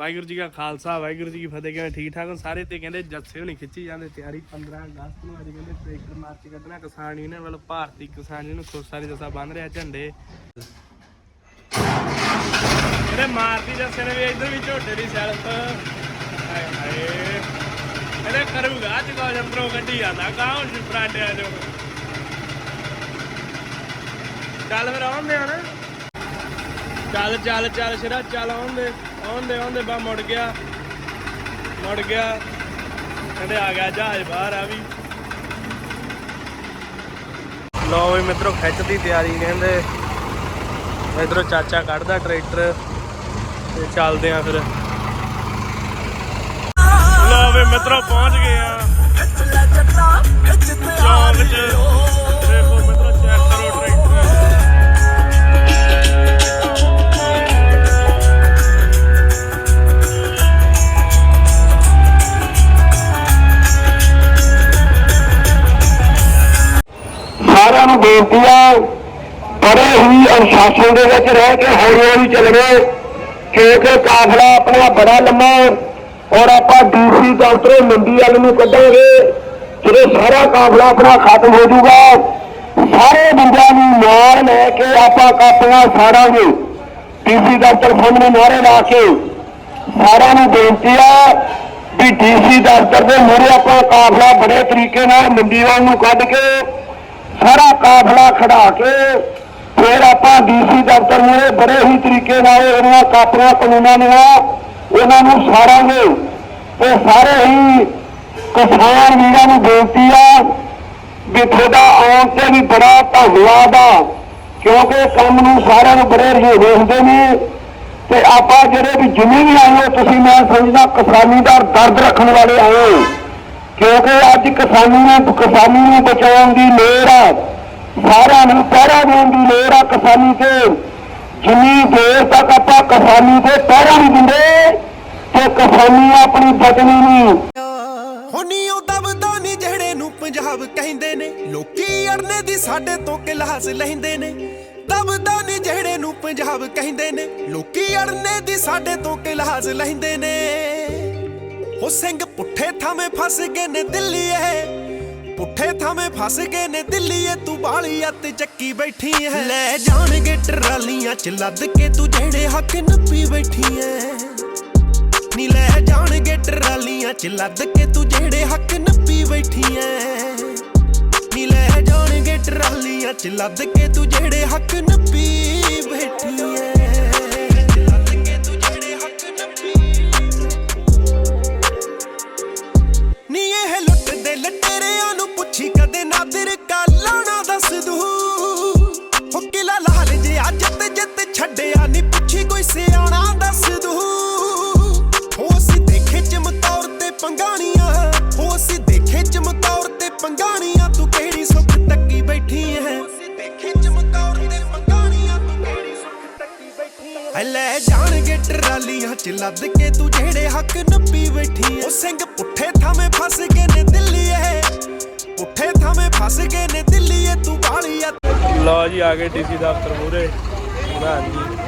ਵਾਹਿਗੁਰੂ ਜੀ ਕਾ ਖਾਲਸਾ, ਵਾਹਿਗੁਰੂ ਜੀ ਕੀ ਫਤਿਹ, ਕਿਵੇਂ ਠੀਕ ਠਾਕ ਹੋ? ਸਾਰੇ ਤੇ ਕਹਿੰਦੇ ਜੱਸੇ ਹੋਣੀ ਖਿੱਚੀ ਜਾਂਦੇ, ਤਿਆਰੀ 15 ਅਗਸਤ ਨੂੰ ਅੱਜ ਕਹਿੰਦੇ ਟਰੈਕਟਰ ਮਾਰਚ ਕੱਢਣਾ, ਕਿਸਾਨ ਯੂਨੀਅਨ ਵੱਲੋਂ ਭਾਰਤੀ ਕਿਸਾਨ ਯੂਨੀਅਨ ਖੋਸਾ ਦੀ ਦਸਾ ਬੰਨ ਰਿਹਾ ਝੰਡੇ। ਇਹਦੇ ਮਾਰਦੀ ਜੱਸੇ ਨੇ ਵੀ ਇੱਧਰ ਵੀ ਝੋਟੇ ਦੀ ਸੈਲਫ ਹਾਏ ਹਾਏ। ਇਹਦੇ ਕਰੂਗਾ, ਅੱਜ ਕੋ ਜੰਤਰੋ ਗੱਡੀ ਜਾਂਦਾ ਕਾਹੋਂ ਸ਼ਿਪਰਾਂਡਿਆ ਜੋ ਚੱਲ ਫਿਰ ਆਉਂਦੇ ਆ ਚੱਲ ਚੱਲ ਚੱਲ, ਸ਼ਰਾ, ਚੱਲ ਆਉਂਦੇ। ਆਉਂਦੇ ਆਉਂਦੇ ਬਾ ਮੁੜ ਗਿਆ। ਮੁੜ ਗਿਆ। ਕਹਿੰਦੇ ਆ ਗਿਆ ਜਹਾਜ਼ ਬਾਹਰ ਆ ਵੀ। ਲੋ ਵੀ ਮਿੱਤਰੋ ਖਿੱਚ ਦੀ ਤਿਆਰੀ ਕਹਿੰਦੇ। ਇਧਰੋਂ ਚਾਚਾ ਕੱਢਦਾ ਟਰੈਕਟਰ ਤੇ ਚੱਲਦੇ ਆ ਫਿਰ। ਲੋ ਵੀ ਮਿੱਤਰੋ ਪਹੁੰਚ ਗਏ ਆ। ਚੌਂਕ 'ਚ। ਸਾਰਿਆਂ ਨੂੰ ਬੇਨਤੀ ਆ ਬੜੇ ਹੀ ਅਨੁਸ਼ਾਸਨ ਦੇ ਵਿੱਚ ਰਹਿ ਕੇ ਹੌਲੀ ਹੌਲੀ ਚੱਲਣਾ ਕਿਉਂਕਿ ਕਾਫਲਾ ਆਪਣਾ ਬੜਾ ਲੰਮਾ ਔਰ ਆਪਾਂ ਡੀਸੀ ਦਫ਼ਤਰੋਂ ਮੰਡੀ ਵੱਲ ਨੂੰ ਕੱਢਾਂਗੇ। ਜਦੋਂ ਸਾਰਾ ਕਾਫਲਾ ਆਪਣਾ ਖਤਮ ਹੋ ਜਾਊਗਾ, ਸਾਰੇ ਬੰਦਿਆਂ ਨੂੰ ਨਾਲ ਲੈ ਕੇ ਆਪਾਂ ਕਾਪੀਆਂ ਸਾੜਾਂਗੇ। ਡੀਸੀ ਦਫ਼ਤਰ ਸਾਹਮਣੇ ਨਾਰੇ ਲਾ ਕੇ ਸਾਰਿਆਂ ਨੂੰ ਬੇਨਤੀ ਆ ਵੀ ਡੀਸੀ ਦਫ਼ਤਰ ਦੇ ਮੂਹਰੇ ਆਪਾਂ ਕਾਫਲਾ ਬੜੇ ਤਰੀਕੇ ਨਾਲ ਮੰਡੀ ਵੱਲ ਨੂੰ ਕੱਢ ਕੇ ਸਾਰਾ ਕਾਫਲਾ ਖੜਾ ਕੇ ਫਿਰ ਆਪਾਂ ਡੀਸੀ ਦਫ਼ਤਰ ਮੂਹਰੇ ਬੜੇ ਹੀ ਤਰੀਕੇ ਨਾਲ ਇਹਨਾਂ ਕਾਪੀਆਂ, ਕਾਨੂੰਨਾਂ ਨੇ ਉਹਨਾਂ ਨੂੰ ਸਾਰਾਂਗੇ ਤੇ ਸਾਰੇ ਹੀ ਕਿਸਾਨ ਵੀਰਾਂ ਨੂੰ ਬੇਨਤੀ ਆ ਵੀ ਤੁਹਾਡਾ ਆਉਣ ਤੇ ਵੀ ਬੜਾ ਧੰਨਵਾਦ ਆ, ਕਿਉਂਕਿ ਕੰਮ ਨੂੰ ਸਾਰਿਆਂ ਨੂੰ ਬੜੇ ਰਜੇਵੇ ਹੁੰਦੇ ਨੇ ਤੇ ਆਪਾਂ ਜਿਹੜੇ ਵੀ ਜਿੰਨੇ ਵੀ ਆਏ ਹੋ, ਤੁਸੀਂ ਮੈਂ ਸਮਝਦਾ ਕਿਸਾਨੀ ਦਾ ਦਰਦ ਰੱਖਣ ਵਾਲੇ ਆਏ ਹੋ। ਕਿਉਂਕਿ ਅੱਜ ਕਿਸਾਨੀ ਨੂੰ ਕਿਸਾਨੀ ਨੂੰ ਬਚਾਉਣ ਦੀ ਲੋੜ ਆ। ਸਾਰਿਆਂ ਨੂੰ ਪਹਿਰਾ ਦੇਣ ਦੀ ਲੋੜ ਆ ਕਿਸਾਨੀ ਤੇ। ਜਿੰਨੀ ਦੇਰ ਤੱਕ ਆਪਾਂ ਕਿਸਾਨੀ ਤੇ ਪਹਿਰਾ ਨਹੀਂ ਦਿੰਦੇ, ਤੇ ਕਿਸਾਨੀ ਆਪਣੀ ਬਚਣੀ ਨਹੀਂ। ਹੁਣੀ ਉਹ ਦਬਦਾ ਨਹੀਂ ਜਿਹੜੇ ਨੂੰ ਪੰਜਾਬ ਕਹਿੰਦੇ ਨੇ। ਲੋਕੀ ਅੜਨੇ ਦੀ ਸਾਡੇ ਤੋਂ ਕਿਲਾਸ ਲੈਂਦੇ ਨੇ। ਦਬਦਾ ਨਹੀਂ ਜਿਹੜੇ ਨੂੰ ਪੰਜਾਬ ਕਹਿੰਦੇ ਨੇ। ਲੋਕੀ ਅੜਨੇ ਦੀ ਸਾਡੇ ਤੋਂ ਕਿਲਾਸ ਲੈਂਦੇ ਨੇ। ਉਹ ਸਿੰਘ ਪੁੱਠੇ ਥਾਵੇਂ ਫਸ ਗਏ ਨੇ ਦਿੱਲੀਏ। ਪੁੱਠੇ ਥਾਵੇਂ ਫਸ ਗਏ ਨੇ ਦਿੱਲੀਏ, ਤੂੰ ਬਾਲੀ ਅੱਤ ਚੱਕੀ ਬੈਠੀ ਐ ਲੈ ਜਾਣਗੇ ਟਰਾਲੀਆਂ ਚ ਲੱਦ ਕੇ ਤੂੰ ਜਿਹੜੇ ਹੱਕ ਨੱਪੀ ਬੈਠੀ ਐ ਨੀ ਲੈ ਜਾਣਗੇ ਟਰਾਲੀਆਂ ਚ ਲੱਦ ਕੇ ਤੂੰ ਜਿਹੜੇ ਹੱਕ ਨੱਪੀ ਬੈਠੀ ਐ ਨੀ ਲੈ ਜਾਣਗੇ ਟਰਾਲੀਆਂ ਚ ਲੱਦ ਕੇ ਤੂੰ ਜਿਹੜੇ ਹੱਕ ਨੱਪੀ ਬੈਠੀ ਪੰਗਾਣੀਆਂ ਤੂੰ ਕਿਹੜੀ ਸੁੱਖ ਤੱਕੀ ਬੈਠੀ ਐ? ਦੇਖੇ ਚਮਕੌਰ ਤੇ ਪੰਗਾਣੀਆਂ ਤੂੰ ਕਿਹੜੀ ਸੁੱਖ ਤੱਕੀ ਬੈਠੀ ਐ ਲੈ ਜਾਣਗੇ ਟਰਾਲੀਆਂ ਚ ਲੱਦ ਕੇ ਤੂੰ ਜਿਹੜੇ ਹੱਕ ਨੱਪੀ ਬੈਠੀ ਐ। ਉਹ ਸਿੰਘ ਪੁੱਠੇ ਥਾਵੇਂ ਫਸ ਗਏ ਨੇ ਦਿੱਲੀਏ ਪੁੱਠੇ ਥਾਵੇਂ ਫਸ ਗਏ ਨੇ ਦਿੱਲੀਏ ਤੂੰ ਬਾਲੀ ਆ। ਲਓ ਜੀ ਆ ਗਏ ਡੀਸੀ ਦਫ਼ਤਰ ਮੂਹਰੇ। ਪ੍ਰਧਾਨ ਜੀ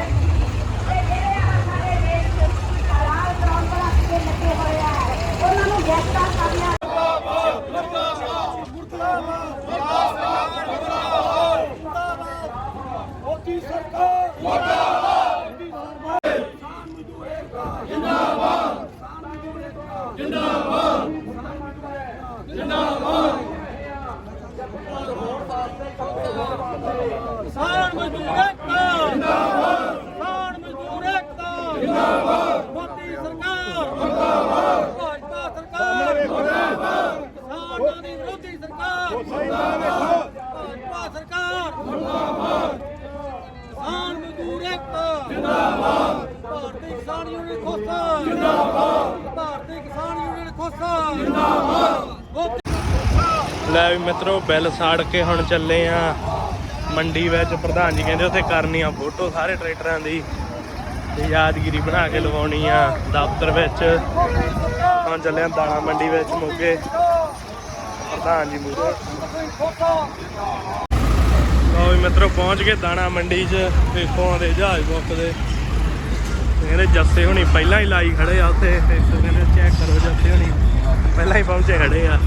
ਕਿਸਾਨ ਮਜ਼ਦੂਰ ਏਕਤਾ ਜਿੰਦਾਬਾਦ ਕਿਸਾਨ ਮਜ਼ਦੂਰ ਏਕਤਾ ਜਿੰਦਾਬਾਦ ਮੋਦੀ ਸਰਕਾਰ ਜਿੰਦਾਬਾਦ ਭਾਜਪਾ ਸਰਕਾਰ ਜਿੰਦਾਬਾਦ ਕਿਸਾਨਾਂ ਦੀ ਵਿਰੋਧੀ ਸਰਕਾਰ ਜਿੰਦਾਬਾਦ ਭਾਜਪਾ ਸਰਕਾਰ ਜਿੰਦਾਬਾਦ ਕਿਸਾਨ ਮਜ਼ਦੂਰ ਏਕਤਾ ਜਿੰਦਾਬਾਦ ਭਾਰਤੀ ਕਿਸਾਨ ਯੂਨੀਅਨ ਖੋਸਾ ਜਿੰਦਾਬਾਦ ਭਾਰਤੀ ਕਿਸਾਨ ਯੂਨੀਅਨ ਖੋਸਾ ਜਿੰਦਾਬਾਦ ਲੈ ਵੀ ਮਿੱਤਰੋ, ਬਿੱਲ ਸਾੜ ਕੇ ਹੁਣ ਚੱਲੇ ਆ ਮੰਡੀ ਵਿੱਚ। ਪ੍ਰਧਾਨ ਜੀ ਕਹਿੰਦੇ ਉੱਥੇ ਕਰਨੀ ਆ ਫੋਟੋ ਸਾਰੇ ਟਰੈਕਟਰਾਂ ਦੀ। ਤੇ ਯਾਦਗਿਰੀ ਬਣਾ ਕੇ ਲਵਾਉਣੀ ਆ ਦਫ਼ਤਰ ਵਿੱਚ। ਹੁਣ ਚੱਲੇ ਆ ਦਾਣਾ ਮੰਡੀ ਵਿੱਚ ਮੋਗੇ। ਪ੍ਰਧਾਨ ਜੀ ਮੂਰੇ ਲਓ ਵੀ ਮਿੱਤਰੋ, ਪਹੁੰਚ ਗਏ ਦਾਣਾ ਮੰਡੀ 'ਚ। ਵੇਖੋ ਆਉਂਦੇ ਜਹਾਜ਼ ਮੁੱਕਦੇ। ਕਹਿੰਦੇ ਜੱਸੇ ਹੁਣੀ ਪਹਿਲਾਂ ਹੀ ਲਾਈ ਖੜੇ ਆ ਉੱਥੇ ਕਹਿੰਦੇ ਚੈੱਕ ਕਰੋ ਜੱਸੇ ਹੁਣੀ। ਪਹਿਲਾਂ ਹੀ ਪਹੁੰਚੇ ਖੜੇ ਆ।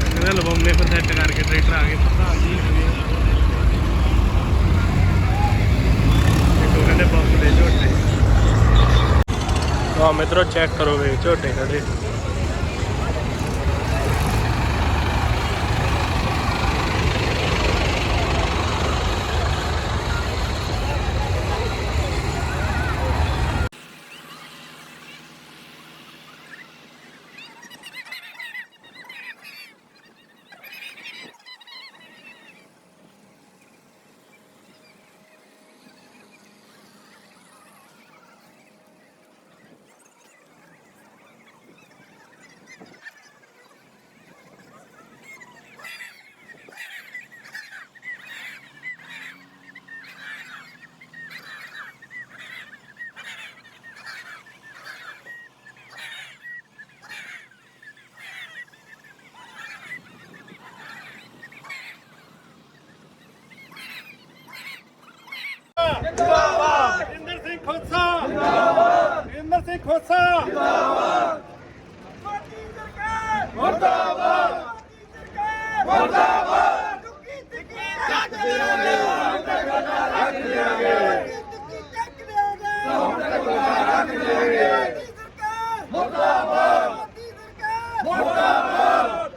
ਕਹਿੰਦੇ ਲਵਾਉਣੇ ਪਰ ਸੈੱਟ ਕਰਕੇ ਟਰੈਕਟਰ ਆ ਗਏ। ਪ੍ਰਧਾਨ ਜੀ ਦੇਖੋ ਕਹਿੰਦੇ ਬੰਬ ਦੇ ਝੋਟੇ। ਆ ਮਿੱਤਰੋ ਚੈੱਕ ਕਰੋ ਵੇ ਝੋਟੇ ਖੜੇ ਇੰਦਰ ਸਿੰਘ ਖੋਸਾ ਜਿੰਦਾਬਾਦ ਇੰਦਰ ਸਿੰਘ ਖੋਸਾ। ਜਿੰਦਾਬਾਦ। ਮੋਦੀ ਸਰਕਾਰ। ਮੁਰਦਾਬਾਦ ਮੋਦੀ ਸਰਕਾਰ ਮੁਰਦਾਬਾਦ ਦੁੱਕੀ ਟਿੱਕੀ ਰੱਖ ਦਿਆਂਗੇ ਹੁਣ ਤੱਕ ਰੱਖ ਦਿਆਂਗੇ ਟਿੱਕੀ ਚੱਕ ਦਿਆਂਗੇ ਹੁਣ ਤੱਕ ਰੱਖ ਦਿਆਂਗੇ ਮੋਦੀ ਸਰਕਾਰ ਮੁਰਦਾਬਾਦ ਮੋਦੀ ਸਰਕਾਰ ਮੁਰਦਾਬਾਦ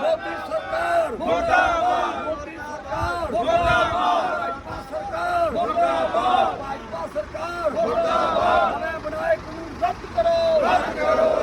ਮੋਦੀ ਸਰਕਾਰ ਮੁਰਦਾਬਾਦ ਮੋਦੀ ਸਰਕਾਰ ਮੁਰਦਾਬਾਦ ਭਾਜਪਾ ਸਰਕਾਰ ਮੁਰਦਾਬਾਦ ਭਾਜਪਾ ਸਰਕਾਰ ਮੁਰਦਾਬਾਦ ਨਵੇਂ ਬਣਾਏ ਕਾਨੂੰਨ ਰੱਦ ਕਰੋ